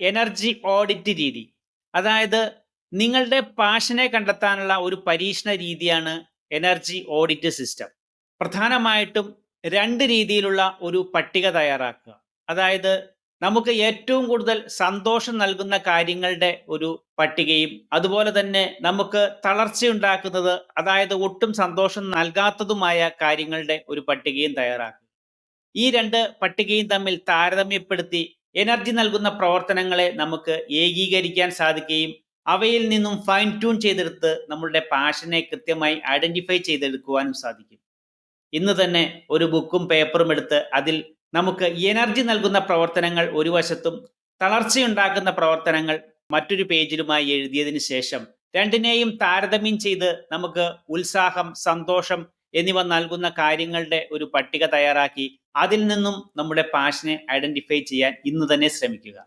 Energy audit രീതി. അതായത് നിങ്ങളുടെ പാഷനെ കണ്ടെത്താനുള്ള ഒരു പരീക്ഷണ രീതിയാണ് എനർജി ഓഡിറ്റ് സിസ്റ്റം പ്രധാനമായിട്ടും രണ്ട് രീതിയിലുള്ള ഒരു പട്ടിക തയ്യാറാക്കുക. അതായത് നമുക്ക് ഏറ്റവും കൂടുതൽ സന്തോഷം നൽകുന്ന കാര്യങ്ങളുടെ ഒരു പട്ടികയും അതുപോലെ തന്നെ നമുക്ക് തളർച്ചയുണ്ടാക്കുന്നത് അതായത് ഒട്ടും സന്തോഷം നൽകാത്തതുമായ കാര്യങ്ങളുടെ ഒരു പട്ടികയും തയ്യാറാക്കുക. ഈ രണ്ട് പട്ടികയും തമ്മിൽ താരതമ്യപ്പെടുത്തി എനർജി നൽകുന്ന പ്രവർത്തനങ്ങളെ നമുക്ക് ഏകീകരിക്കാൻ സാധിക്കുകയും അവയിൽ നിന്നും ഫൈൻ ട്യൂൺ ചെയ്തെടുത്ത് നമ്മളുടെ പാഷനെ കൃത്യമായി ഐഡന്റിഫൈ ചെയ്തെടുക്കുവാനും സാധിക്കും. ഇന്ന് തന്നെ ഒരു ബുക്കും പേപ്പറും എടുത്ത് അതിൽ നമുക്ക് എനർജി നൽകുന്ന പ്രവർത്തനങ്ങൾ ഒരു വശത്തും തളർച്ചയുണ്ടാക്കുന്ന പ്രവർത്തനങ്ങൾ മറ്റൊരു പേജിലുമായി എഴുതിയതിനു ശേഷം രണ്ടിനെയും താരതമ്യം ചെയ്ത് നമുക്ക് ഉത്സാഹം സന്തോഷം എന്നിവ നൽകുന്ന കാര്യങ്ങളുടെ ഒരു പട്ടിക തയ്യാറാക്കി അതിൽ നിന്നും നമ്മുടെ പാഷനെ ഐഡന്റിഫൈ ചെയ്യാൻ ഇന്ന് തന്നെ ശ്രമിക്കുക.